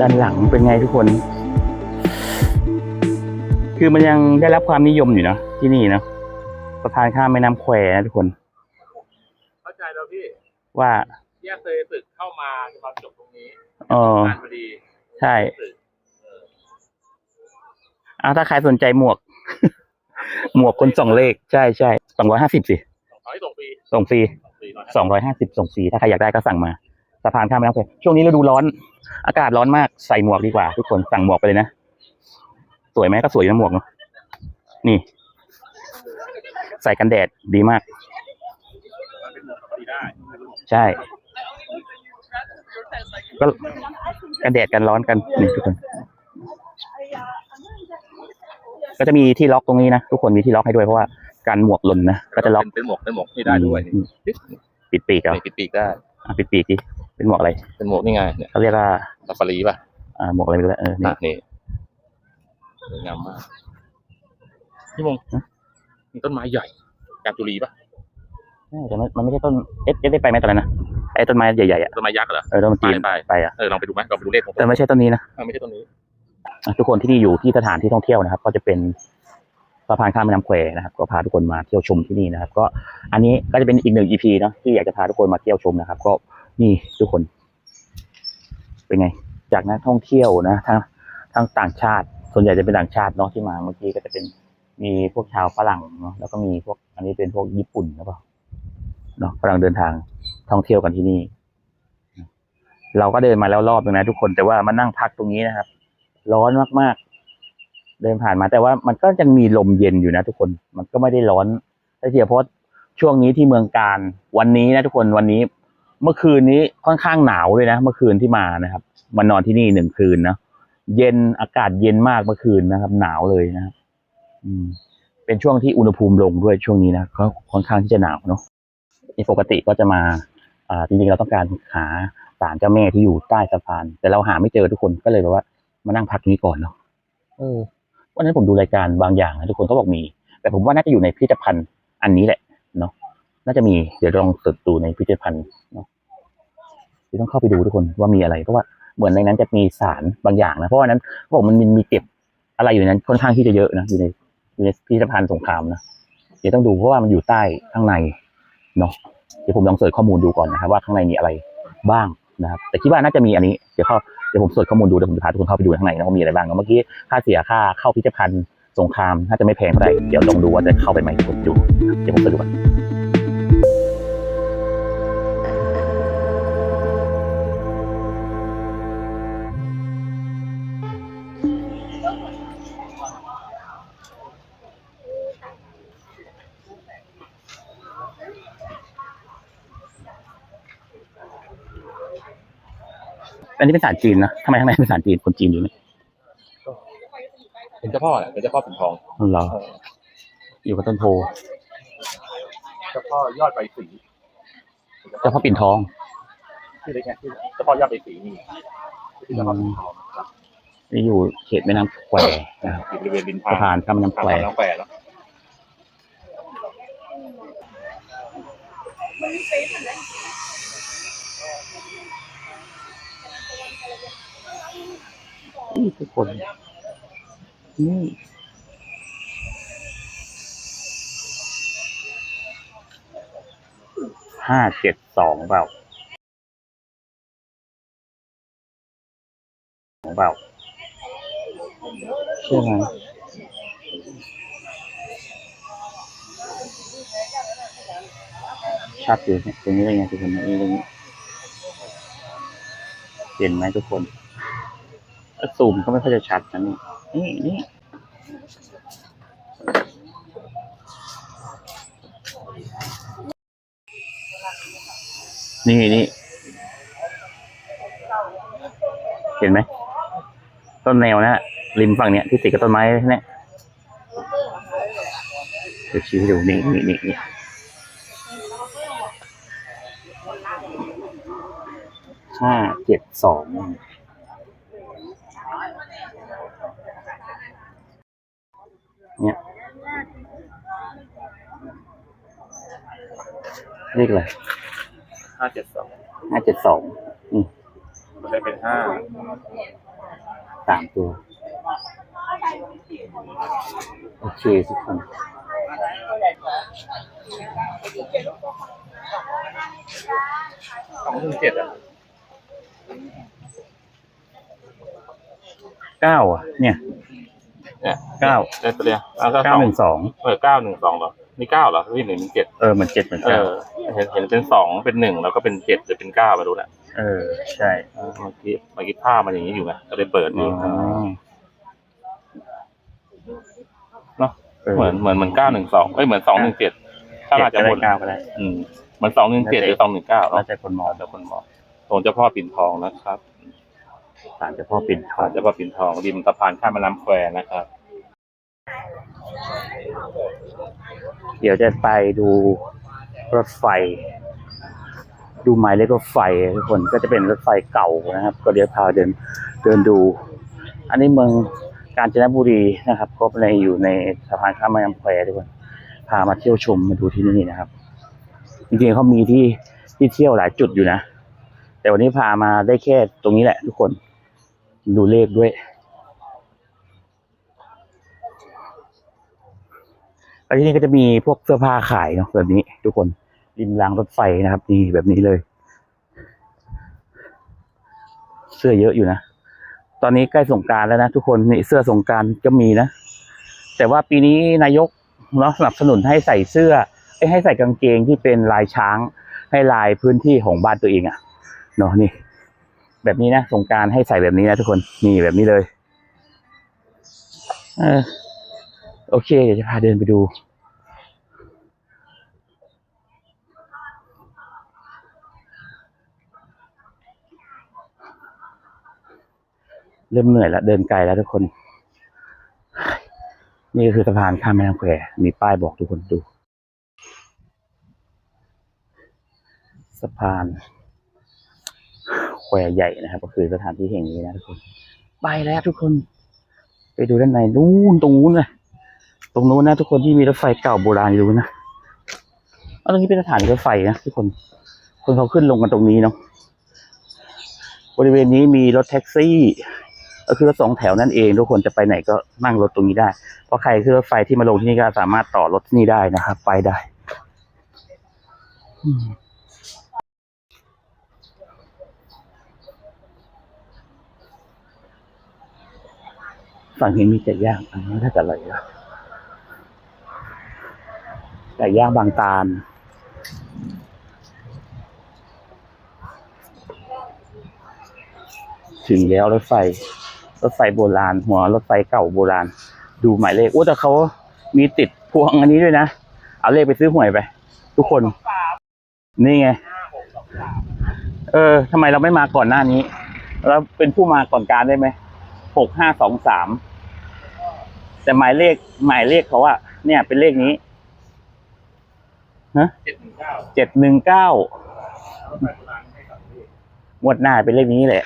ด้านหลังเป็นไงทุกคน คือมันยังได้รับความนิยมอยู่เนอะที่นี่เนอะสะพานข้ามแม่น้ำแควนะทุกคน เข้าใจแล้วพี่ ว่าแยกเคยตึกเข้ามาจะมาจบตรงนี้เอองานพอดี ใช่ตึกเอาถ้าใครสนใจหมวก หมวกคนสองเลขใช่ใช่สองร้อยห้าสิบสิขอให้ส่งฟรีส่งฟรีส่งฟรีหน่อยสองร้อยห้าสิบส่งฟรีถ้าใครอยากได้ก็สั่งมาสะพานข้ามแม่น้ำแควช่วงนี้ฤดูร้อน อากาศร้อนมากใส่หมวกดีกว่า ทุกคนสั่งหมวกไปเลยนะสวยไหมก็สวยนะหมวกเนาะนี่ ใส่กันแดดดีมากเป็นหมวกพอดีได้ใช่ ก็กันแดดกันร้อนกันนี่ทุกคน ก็จะมีที่ล็อกตรงนี้นะทุกคนมีที่ล็อกให้ด้วยเพราะว่าการหมวกหล่นนะก็จะล็อกเป็นเป็นหมวกเป็นหมวกนี่ได้ด้วยอืมปิดปีกเหรอนี่ปิดปีกได้อะปิดปีกดิเป็นหมวกอะไร เป็นหมวกนี่ไงเนี่ยเขาเรียกว่าซาฟารีป่ะอ่าหมวกอะไรไม่รู้ละเออนี่อะนี่สวยงามมากพี่มงมีต้นไม้ใหญ่กาบจุลีป่ะใช่แต่มันมันไม่ใช่ต้นเอสเอสได้ไปไหมตอนนั้นนะไอ้ต้นไม้ใหญ่ๆอะต้นไม้ยักษ์เหรอเออต้นมันจีนไปไปอะเออลองไปดูไหมลองไปดูเลขของแต่ไม่ใช่ต้นนี้นะอะไม่ใช่ต้นนี้อะ ทุกคนที่นี่อยู่ที่สถานที่ท่องเที่ยวนะครับ ก็จะเป็นสะพานข้ามแม่น้ำแควนะครับ ก็พาทุกคนมาเที่ยวชมที่นี่นะครับ ก็อันนี้ก็จะเป็นอีกหนึ่ง EP เนาะที่อยากจะพาทุกคนมาเที่ยวชมนะครับ ก็นี่ทุกคน เป็นไง จากนักท่องเที่ยวนะทั้งทั้งต่างชาติ ส่วนใหญ่จะเป็นต่างชาติเนาะที่มาเมื่อกี้ก็จะเป็นมีพวกชาวฝรั่งเนาะแล้วก็มีพวกอันนี้เป็นพวกญี่ปุ่นหรือเปล่าเนาะกำลังเดินทางท่องเที่ยวกันที่นี่ เราก็เดินมาแล้วรอบนึงนะทุกคนแต่ว่ามานั่งพักตรงนี้นะครับ ร้อนมากๆ เดินผ่านมาแต่ว่ามันก็ยังมีลมเย็นอยู่นะทุกคน มันก็ไม่ได้ร้อนแต่เฉพราะช่วงนี้ที่เมืองการวันนี้นะทุกคนวันนี้ เมื่อคืนนี้ค่อนข้างหนาวเลยนะ เมื่อคืนที่มานะครับมานอนที่นี่หนึ่งคืนนะเย็นอากาศเย็นมากเมื่อคืนนะครับ หนาวเลยนะครับอืม เป็นช่วงที่อุณหภูมิลงด้วยช่วงนี้นะก็ค่อนข้างที่จะหนาวเนาะปกติก็จะมาอ่าจริงๆเราต้องการหาศาลเจ้าแม่ที่อยู่ใต้สะพาน แต่เราหาไม่เจอทุกคนก็เลยแบบว่า มานั่งพักตรงนี้ก่อนเนาะเออวันนั้นผมดูรายการบางอย่างนะทุกคนเขาบอกมี แต่ผมว่าน่าจะอยู่ในพิพิธภัณฑ์อันนี้แหละเนาะน่าจะมีเดี๋ยวลองเสิร์ชดูในพิพิธภัณฑ์เนาะเดี๋ยวต้องเข้าไปดูทุกคนว่ามีอะไรเพราะว่าเหมือนในนั้นจะมีสารบางอย่างนะเพราะว่านั้นเขาบอกมันมีมีเก็บอะไรอยู่ในนั้นค่อนข้างที่จะเยอะนะอยู่ในอยู่ในพิพิธภัณฑ์สงครามนะเดี๋ยวต้องดูเพราะว่ามันอยู่ใต้ข้างในเนาะเดี๋ยวผมลองเสิร์ชข้อมูลดูก่อนนะครับว่าข้างในมีอะไรบ้างนะครับ แต่คิดว่าน่าจะมีอันนี้ เดี๋ยวเข้า ดี๋ยวผมสิร์ชข้อมูลดูเดี๋ยวผมจะพาทุกคนเข้าไปดูข้างในนะว่ามีอะไรบ้างเนอะเมื่อกี้ค่าเสียค่าเข้าพิพิธภัณฑ์สงครามน่าจะไม่แพงเท่าไหร่เดี๋ยวลองดูว่าจะเข้าไปไหมผมดูเดี๋ยวผมเสิร์ชดูก่อน นนี้เป็นสารจีนนะทำไมข้างในเป็นสารจีนคนจีนอยู่ไหมเป็นเจ้าพ่อแหละเป็นเจ้าพ่อปิ่นทองอ๋อเหรออยู่กับต้นโพเจ้าพ่อยอดใบสีเจ้าพ่อปิ่นทองชื่อเล็กไงชื่อเจ้าพ่อยอดใบสีนี่ชื่อเจ้าพ่อปิ่นทองครับนี่อยู่เขตแม่น้ำแควนะครับอยู่บริเวณริมสะพานข้ามแม่น้ำแควทางน้ำแควแล้ว นี่ทุกคน นี่ ห้าเจ็ดสองเปล่าสองเปล่าใช่ไหมชัดอยู่เนี่ยตรงนี้ได้ไงทุกคนนี่ตรงนี้ เห็นไหมทุกคนถ้าซูมก็ไม่ค่อยจะชัดนะนี่นี่นี่นี่นี่เห็นไหมต้นแนวนะริมฝั่งเนี้ยที่ติดกับต้นไม้เนี่ยเดี๋ยวชี้ให้ดูนี่นี่นี่ ห้าเจ็ดสองเนี่ยเลขอะไรห้าเจ็ดสองห้าเจ็ดสองนี่มันได้เป็นห้าสามตัว โอเคทุกคนสองหนึ่งเจ็ดอะ เก้าอะ เนี่ยเนี่ยเก้าได้ตัวเดียวแล้วก็เก้าสองหนึ่งสองเออเก้าหนึ่งสองเหรอนี่เก้าเหรอพี่หนึ่งหนึ่งเจ็ดเออมันเจ็ดเหมือนเอเก้าอเห็นเห็นเป็นสองเป็นหนึ่งแล้วก็เป็นเจ็ดหรือเป็นเก้าไม่รู้แหละเออ ใช่เออเมื่อกี้เมื่อกี้ภาพมันอย่างนี้อยู่ไงก็เลยเปิดอ๋ดูอเนาะเหมือนเหมือนเหมือนเก้าหนึ่งสองเอ้ยเหมือนสองหนึ่งเจ็ดถ้าเจ็อาดจจะก็บได้นเก้าก็ได้อืมเหมือนสองหนึ่งเจ็ดหรือสองหนึ่งเก้าแล้วแต่คนมองแต่คนมองตรงเจ้าพ่อปิ่นทองนะครับ ศาลเจ้าพ่อปิ่นทอผ่างนเจ้าพ่อปิ่นทองริมสะพานข้ามแม่น้ำแควนะครับ เดี๋ยวจะไปดูรถไฟ ดูหมายเลขรถไฟทุกคนก็จะเป็นรถไฟเก่านะครับ ก็เดี๋ยวพาเดินเดินดู อันนี้เมืองกาญจนบุรีนะครับ ก็ในอยู่ในสะพานข้ามแม่น้ำแควทุกคนพามาเที่ยวชมมาดูที่นี่นะครับจริงๆเขามีที่ที่เที่ยวหลายจุดอยู่นะ แต่วันนี้พามาได้แค่ตรงนี้แหละทุกคน ดูเลขด้วย แล้วที่นี่ก็จะมีพวกเสื้อผ้าขายเนาะแบบนี้ ทุกคนริมรางรถไฟนะครับนี่แบบนี้เลย เสื้อเยอะอยู่นะ ตอนนี้ใกล้สงการแล้วนะทุกคนนี่เสื้อสงการก็มีนะ แต่ว่าปีนี้นายกเนาะสนับสนุนให้ใส่เสื้อให้ใส่กางเกงที่เป็นลายช้างให้ลายพื้นที่ของบ้านตัวเองอะเนาะนี่ แบบนี้นะสงการให้ใส่แบบนี้นะทุกคนนี่แบบนี้เลยเออโอเค เดี๋ยวจะพาเดินไปดู เริ่มเหนื่อยแล้วเดินไกลแล้วทุกคน นี่ก็คือสะพานข้ามแม่น้ำแควมีป้ายบอกทุกคนดู สะพาน ควใหญ่นะครับ ก็คือสถานที่แห่งนี้นะทุกคน ไปแล้วทุกคน ไปดูด้านในนู้นตรงนู้นเลยตรงนู้นนะทุกคนที่มีรถไฟเก่าโบราณอยู่นะเอาตรงนี้เป็นสถานีรถไฟนะทุกคน คนเขาขึ้นลงกันตรงนี้เนาะ บริเวณนี้มีรถแท็กซี่ ก็คือรถสองแถวนั่นเอง ทุกคนจะไปไหนก็นั่งรถตรงนี้ได้ เพราะใครขึ้นรถไฟที่มาลงที่นี่ก็สามารถต่อรถที่นี่ได้นะครับ ไปได้ อืม ฝั่งนี้มีไก่ย่างอันนี้น่าจะอร่อยนะไก่ย่างบางตาลถึงแล้วรถไฟ รถไฟโบราณ หัวรถไฟเก่าโบราณ ดูหมายเลขโอ้แต่เขามีติดพวงอันนี้ด้วยนะ เอาเลขไปซื้อหวยไป ทุกคน นี่ไง เออทำไมเราไม่มาก่อนหน้านี้ เราเป็นผู้มาก่อนการได้ไหม หกห้าสองสามแต่หมายเลขหมายเลขเขาอะเนี่ยเป็นเลขนี้ฮะเจ็ดหนึ่งเก้าเจ็ดหนึ่งเก้างวดหน้าเป็นเลขนี้แหละ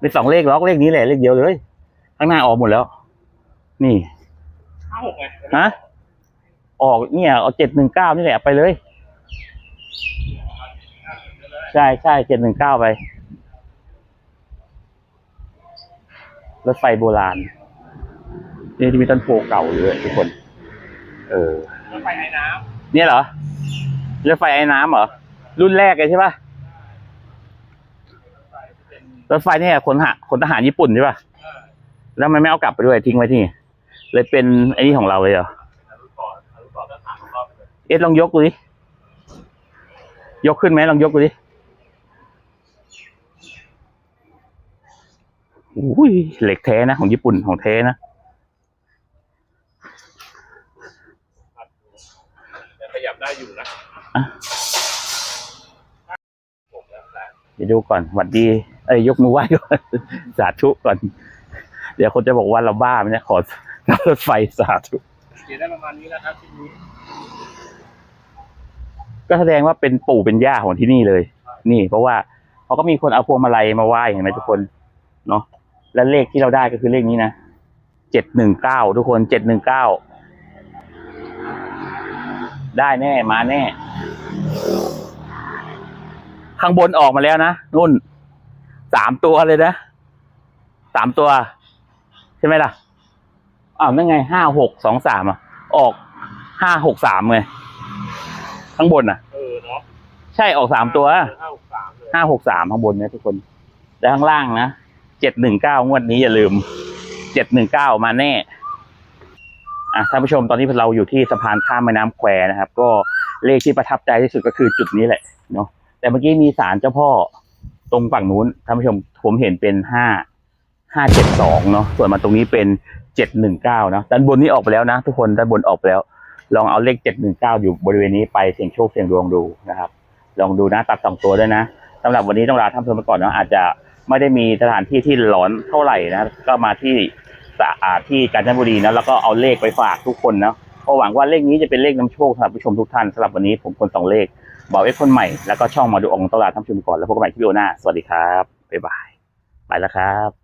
เป็นสองเลขล็อกเลขนี้แหละเลขเดียวเลย ข้างหน้าออกหมดแล้ว นี่ห้าหกไงฮะออกเนี่ยเอาเจ็ดหนึ่งเก้านี่แหละไปเลย ใช่ใช่เจ็ดหนึ่งเก้าไป รถไฟโบราณนี่ที่มีต้นโพเก่าอยู่เลยทุกคน เออรถไฟไอ้น้เนี่ยเหรอรถไฟไอ้น้ำเหรอรุ่นแรกเลยใช่ปะรถไฟเนี่ยขนหะขนทหารญี่ปุ่นใช่ปะแล้วมันไม่เอากลับไปด้วยทิ้งไว้ที่นี่เลยเป็นไอ้นี่ของเราเลยเหรอำรุ่นก่อนรุ่นก่อนก็ถามรอบไปเลยเอ็ดลองยกดูดิยกขึ้นไหมลองยกดูดิ อุ้ยเหล็กแท้นะของญี่ปุ่นของแท้นะแต่ขยับได้อยู่นะอะผมแล้วแต่เดี๋ยวดูก่อนหวัดดีเอ้ยยกมือไหว้ก่อนสาธุก่อน เดี๋ยวคนจะบอกว่าเราบ้าไหมเนี่ยขอนั่งรถไฟสาธุเขียนได้ประมาณนี้นะครับที่นี้ ก็แสดงว่าเป็นปู่เป็นย่าของที่นี่เลย นี่ เพราะว่าเขาก็มีคนเอาพวงมาลัยมาไหว้เห็นไหมทุกคนเนาะ และเลขที่เราได้ก็คือเลขนี้นะเจ็ดหนึ่งเก้าทุกคนเจ็ดหนึ่งเก้าได้แน่มาแน่ ข้างบนออกมาแล้วนะนุ่นสามตัวเลยนะสามตัว ใช่ไหมล่ะอ้าวนั่นไงห้าหกสองสามอะ ออกห้าหกสามไงข้างบนอะเออเนาะใช่ออกสามตัวห้าหกสามเลยห้าหกสามข้างบนนะทุกคน แล้วข้างล่างนะ เจ็ดหนึ่งเก้างวดนี้อย่าลืมเจ็ดหนึ่งเก้ามาแน่อะท่านผู้ชมตอนนี้เราอยู่ที่สะพานข้ามแม่น้ำแควนะครับ ก็เลขที่ประทับใจที่สุดก็คือจุดนี้แหละเนาะแต่เมื่อกี้มีศาลเจ้าพ่อตรงฝั่งนู้นท่านผู้ชมผมเห็นเป็นห้าห้าเจ็ดสองเนาะส่วนมาตรงนี้เป็นเจ็ดหนึ่งเก้าเนาะด้านบนนี้ออกไปแล้วนะ ทุกคนด้านบนออกไปแล้ว ลองเอาเลขเจ็ดหนึ่งเก้าอยู่บริเวณนี้ไปเสี่ยงโชคเสี่ยงดวงดูนะครับ ลองดูนะตัดสองตัวด้วยนะสำหรับวันนี้ต้องลาท่านผู้ชมไปก่อนเนาะอาจจะ ไม่ได้มีสถานที่ที่หลอนเท่าไหร่นะก็มาที่สะอาดที่กาญจนบุรีนะแล้วก็เอาเลขไปฝากทุกคนเนาะก็หวังว่าเลขนี้จะเป็นเลขนำโชคสำหรับผู้ชมทุกท่านสำหรับวันนี้ผมคนสองเลขบอกเอ้คนใหม่แล้วก็ช่องมาดูองค์ตลาดท่านชมก่อนแล้วพบกันใหม่ที่วิดีโอหน้าสวัสดีครับบ๊ายบายไปแล้วครับ